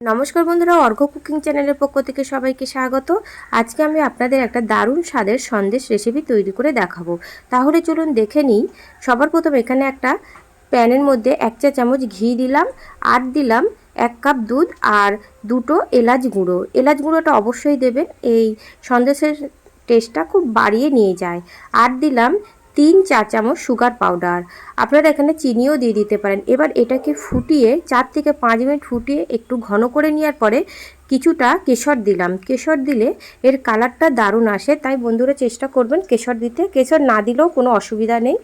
নমস্কার বন্ধুরা, অর্ঘ কুকিং চ্যানেলের পক্ষ থেকে সবাইকে স্বাগত। আজকে আমি আপনাদের একটা দারুণ স্বাদের সন্দেশ রেসিপি তৈরি করে দেখাবো। তাহলে চলুন দেখে নিই। সবার প্রথম এখানে একটা প্যানের মধ্যে এক চা চামচ ঘি দিলাম, আর দিলাম এক কাপ দুধ আর দুটো এলাচ গুঁড়ো। এলাচ গুঁড়োটা অবশ্যই দেবেন, এই সন্দেশের টেস্টটা খুব বাড়িয়ে নিয়ে যায়। আর দিলাম তিন চা চামচ সুগার পাউডার আপনারা এখানে চিনিও দিয়ে দিতে পারেন। এবার এটাকে ফুটিয়ে চার থেকে পাঁচ মিনিট ফুটিয়ে একটু ঘন করে নেওয়ার পরে কিছুটা কেশর দিলাম। কেশর দিলে এর কালারটা দারুণ আসে। তাই বন্ধুরা চেষ্টা করবেন কেশর দিতে। কেশর না দিলেও কোনো অসুবিধা নেই।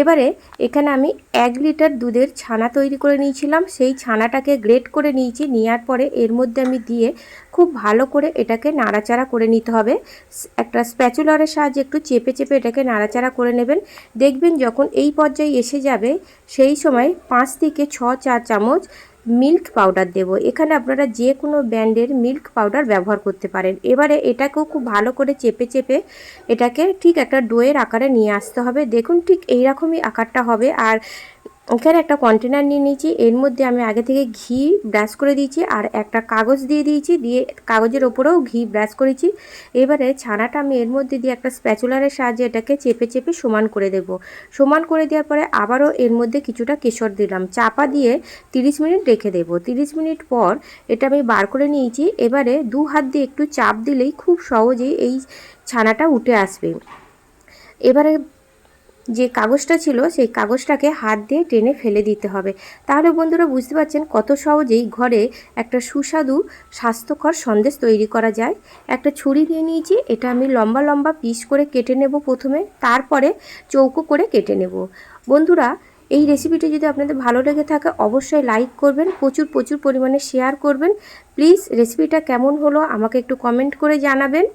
এবারে এখানে আমি এক লিটার দুধের ছানা তৈরি করে নিয়েছিলাম। সেই ছানাটাকে গ্রেট করে নিয়েছি। নেওয়ার পরে এর মধ্যে আমি দিয়ে খুব ভালো করে এটাকে নাড়াচাড়া করে নিতে হবে। একটা স্প্যাচুলারের সাহায্যে একটু চেপে চেপে এটাকে নাড়াচাড়া করে নেবেন। দেখবেন যখন এই পর্যায়ে এসে যাবে, সেই সময় পাঁচ থেকে ছ চা চামচ মিল্ক পাউডার দেব। এখানে আপনারা যে কোনো ব্র্যান্ডের মিল্ক পাউডার ব্যবহার করতে পারেন। এবারে এটাকেও খুব ভালো করে চেপে চেপে এটাকে ঠিক একটা ডোয়ের আকারে নিয়ে আসতে হবে। দেখুন ঠিক এইরকমই আকারটা হবে। আর এখানে একটা কন্টেনার নিয়ে নিয়েছি। এর মধ্যে আমি আগে থেকে ঘি ব্রাশ করে দিয়েছি আর একটা কাগজ দিয়ে দিয়েছি। দিয়ে কাগজের ওপরেও ঘি ব্রাশ করেছি। এবারে ছানাটা আমি এর মধ্যে দিয়ে একটা স্প্যাচুলারের সাহায্যে এটাকে চেপে চেপে সমান করে দেব। সমান করে দেওয়ার পরে আবারও এর মধ্যে কিছুটা কেশর দিলাম। চাপা দিয়ে 30 মিনিট রেখে দেব। 30 মিনিট পর এটা আমি বার করে নিয়েছি। এবারে দু হাত দিয়ে একটু চাপ দিলেই খুব সহজেই এই ছানাটা উঠে আসবে। এবারে যে কাগজটা ছিল, সেই কাগজটাকে হাত দিয়ে টেনে ফেলে দিতে হবে। তাহলে বন্ধুরা বুঝতে পারছেন কত সহজেই ঘরে একটা সুস্বাদু, স্বাস্থ্যকর সন্দেশ তৈরি করা যায়। একটা ছুরি দিয়ে নিয়েছি, এটা আমি লম্বা লম্বা পিস করে কেটে নেব প্রথমে, তারপরে চৌকো করে কেটে নেব। বন্ধুরা, এই রেসিপিটি যদি আপনাদের ভালো লেগে থাকে, অবশ্যই লাইক করবেন, প্রচুর প্রচুর পরিমাণে শেয়ার করবেন। প্লিজ রেসিপিটা কেমন হলো, আমাকে একটু কমেন্ট করে জানাবেন।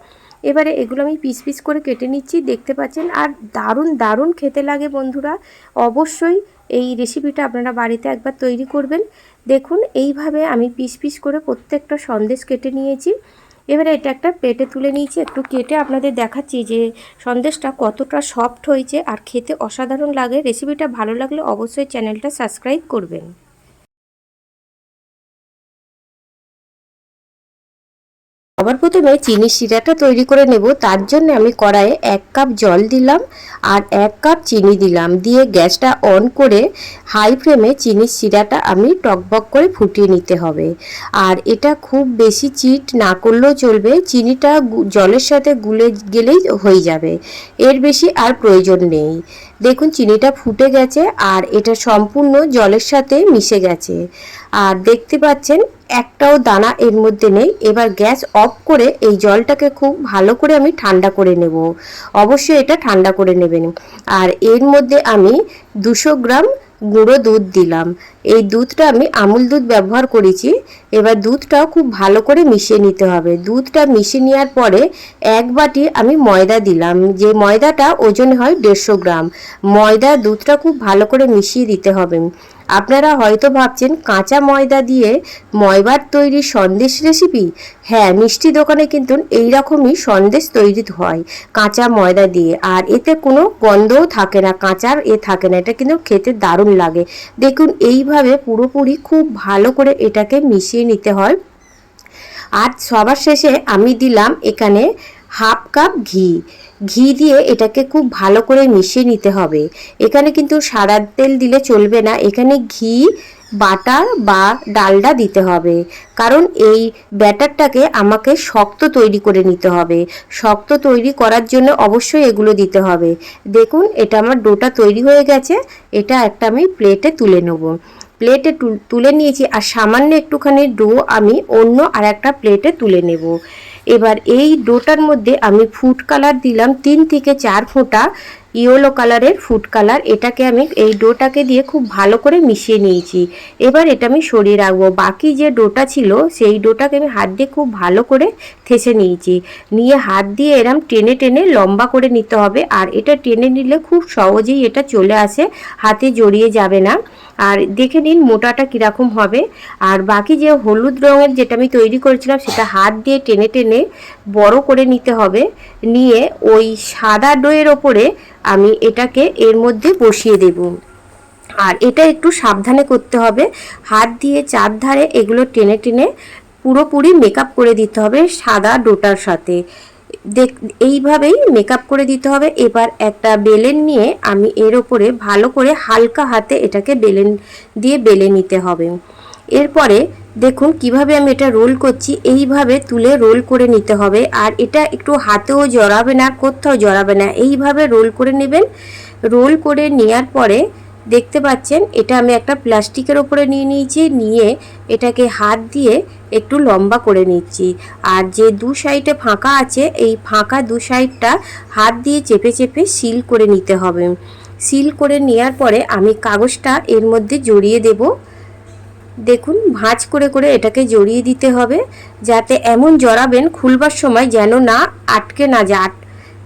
এবারে এগুলো আমি পিস পিস করে কেটে নিচ্ছি, দেখতে পাচ্ছেন। আর দারুণ দারুণ খেতে লাগে বন্ধুরা। অবশ্যই এই রেসিপিটা আপনারা বাড়িতে একবার তৈরি করবেন। দেখুন, এইভাবে আমি পিস পিস করে প্রত্যেকটা সন্দেশ কেটে নিয়েছি। এবারে এটা একটা প্লেটে তুলে নিয়েছি, একটু কেটে আপনাদের দেখাচ্ছি যে সন্দেশটা কতটা সফট হয়েছে আর খেতে অসাধারণ লাগে। রেসিপিটা ভালো লাগলে অবশ্যই চ্যানেলটা সাবস্ক্রাইব করবেন। সবার প্রথমে চিনি শিরাটা তৈরি করে নেব। তার জন্য আমি কড়াইয়ে এক কাপ জল দিলাম আর এক কাপ চিনি দিলাম। দিয়ে গ্যাসটা অন করে হাই ফ্লেমে চিনির শিরাটা আমি টকবক করে ফুটিয়ে নিতে হবে। আর এটা খুব বেশি চিট না করলেও চলবে। চিনিটা জলের সাথে গুলে গেলেই হয়ে যাবে। এর বেশি আর প্রয়োজন নেই। দেখুন, চিনিটা ফুটে গেছে আর এটা সম্পূর্ণ জলের সাথে মিশে গেছে। আর দেখতে পাচ্ছেন, একটাও দানা এর মধ্যে নেই। এবার গ্যাস অফ করে এই জলটাকে খুব ভালো করে আমি ঠান্ডা করে নেব। অবশ্যই এটা ঠান্ডা করে নেবেন। আর এর মধ্যে আমি দুশো গ্রাম গুঁড়ো দুধ দিলাম। এই দুধটা আমি আমুল দুধ ব্যবহার করেছি। এবার দুধটাও খুব ভালো করে মিশিয়ে নিতে হবে। দুধটা মিশিয়ে নেওয়ার পরে এক বাটি আমি ময়দা দিলাম। যে ময়দাটা ওজন হয় দেড়শো গ্রাম। ময়দা দুধটা খুব ভালো করে মিশিয়ে দিতে হবে। আপনারা হয়তো ভাবছেন কাঁচা ময়দা দিয়ে ময়বার তৈরি সন্দেশ রেসিপি হ্যাঁ মিষ্টি দোকানে কিন্তু এই রকমই সন্দেশ তৈরি হয় কাঁচা ময়দা দিয়ে। আর এতে কোনো গন্ধও থাকে না, কাঁচার এ থাকে না, এটা কিন্তু খেতে দারুণ লাগে। দেখুন, এইভাবে পুরোপুরি খুব ভালো করে এটাকে মিশিয়ে নিতে হয়। আর সবার শেষে আমি দিলাম এখানে হাফ কাপ ঘি। ঘি দিয়ে এটাকে খুব ভালো করে মিশিয়ে নিতে হবে। এখানে কিন্তু সাদা তেল দিলে চলবে না। এখানে ঘি, বাটার বা ডালডা দিতে হবে। কারণ এই ব্যাটারটাকে আমাকে শক্ত তৈরি করে নিতে হবে। শক্ত তৈরি করার জন্য অবশ্যই এগুলো দিতে হবে। দেখুন, এটা আমার ডোটা তৈরি হয়ে গেছে। এটা একটা আমি প্লেটে তুলে নেব। প্লেটে তুলে নিয়েছি। আর সামান্য একটুখানি ডো আমি অন্য আর একটা প্লেটে তুলে নেব। এবার এই ডোটার মধ্যে আমি ফুড কালার দিলাম তিন থেকে চার ফোঁটা ইয়েলো কালারের ফুড কালার। এটাকে আমি এই ডোটাকে দিয়ে খুব ভালো করে মিশিয়ে নিয়েছি। এবার এটা আমি সরিয়ে রাখব। বাকি যে ডোটা ছিল, সেই ডোটাকে আমি হাত দিয়ে খুব ভালো করে থেসে নিয়েছি। নিয়ে হাত দিয়ে এরম টেনে টেনে লম্বা করে নিতে হবে। আর এটা টেনে নিলে খুব সহজেই এটা চলে আসে, হাতে জড়িয়ে যাবে না। আর দেখে নিন মোটাটা কীরকম হবে। আর বাকি যে হলুদ রঙের যেটা আমি তৈরি করেছিলাম, সেটা হাত দিয়ে টেনে টেনে বড় করে নিতে হবে। নিয়ে ওই সাদা ডোয়ের ওপরে আমি এটাকে এর মধ্যে বসিয়ে দেব। আর এটা একটু সাবধানে করতে হবে। হাত দিয়ে চারধারে এগুলো টেনে টেনে পুরোপুরি মেকআপ করে দিতে হবে সাদা ডোটার সাথে। দেখ, এইভাবেই মেকআপ করে দিতে হবে। এবার একটা বেলেন নিয়ে আমি এর ওপরে ভালো করে হালকা হাতে এটাকে বেলেন দিয়ে বেলে নিতে হবে। এরপরে দেখুন কীভাবে আমি এটা রোল করছি। এইভাবে তুলে রোল করে নিতে হবে। আর এটা একটু হাতেও জড়াবে না, কোথাও জড়াবে না। এইভাবে রোল করে নেবেন। রোল করে নেওয়ার পরে দেখতে পাচ্ছেন, এটা আমি একটা প্লাস্টিকের ওপরে নিয়ে নিয়েছি। নিয়ে এটাকে হাত দিয়ে একটু লম্বা করে নিচ্ছি। আর যে দু সাইডে ফাঁকা আছে, এই ফাঁকা দু সাইডটা হাত দিয়ে চেপে চেপে সিল করে নিতে হবে। সিল করে নেওয়ার পরে আমি কাগজটা এর মধ্যে জড়িয়ে দেবো। দেখুন, ভাঁজ করে করে এটাকে জড়িয়ে দিতে হবে যাতে এমন জড়াবেন খুলবার সময় যেন না আটকে না যা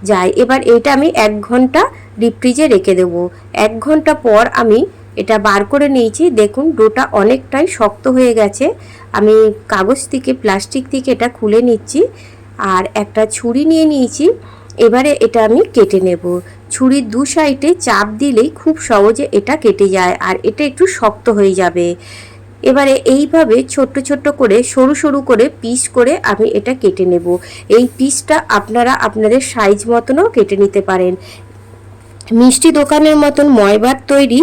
যায়। এবার এটা আমি এক ঘণ্টা ডিপ ফ্রিজে রেখে দেবো। এক ঘণ্টা পর আমি এটা বার করে নিয়েছি। দেখুন, ডোটা অনেকটাই শক্ত হয়ে গেছে। আমি কাগজ থেকে, প্লাস্টিক থেকে এটা খুলে নিচ্ছি আর একটা ছুরি নিয়ে নিয়েছি। এবারে এটা আমি কেটে নেব। ছুরির দু সাইডে চাপ দিলেই খুব সহজে এটা কেটে যায় আর এটা একটু শক্ত হয়ে যাবে। এবারে এইভাবে ছোট্ট ছোট্ট করে, সরু সরু করে পিস করে আমি এটা কেটে নেব। এই পিসটা আপনারা আপনাদের সাইজ মতনও কেটে নিতে পারেন। মিষ্টি দোকানের মতন ময়বার তৈরি,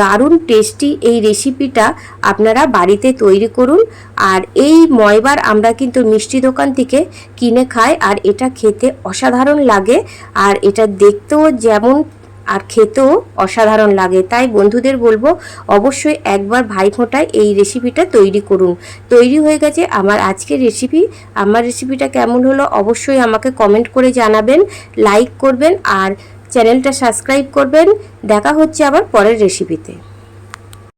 দারুণ টেস্টি এই রেসিপিটা আপনারা বাড়িতে তৈরি করুন। আর এই ময়বার আমরা কিন্তু মিষ্টি দোকান থেকে কিনে খাই, আর এটা খেতে অসাধারণ লাগে। আর এটা দেখতেও যেমন আর খেতেও অসাধারণ লাগে। তাই বন্ধুদের বলব, অবশ্যই একবার ভাইফোঁটায় এই রেসিপিটা তৈরি করুন। তৈরি হয়ে গেছে আমার আজকের রেসিপি আমার রেসিপিটা কেমন হলো অবশ্যই আমাকে কমেন্ট করে জানাবেন লাইক করবেন আর চ্যানেলটা সাবস্ক্রাইব করবেন। দেখা হচ্ছে আবার পরের রেসিপিতে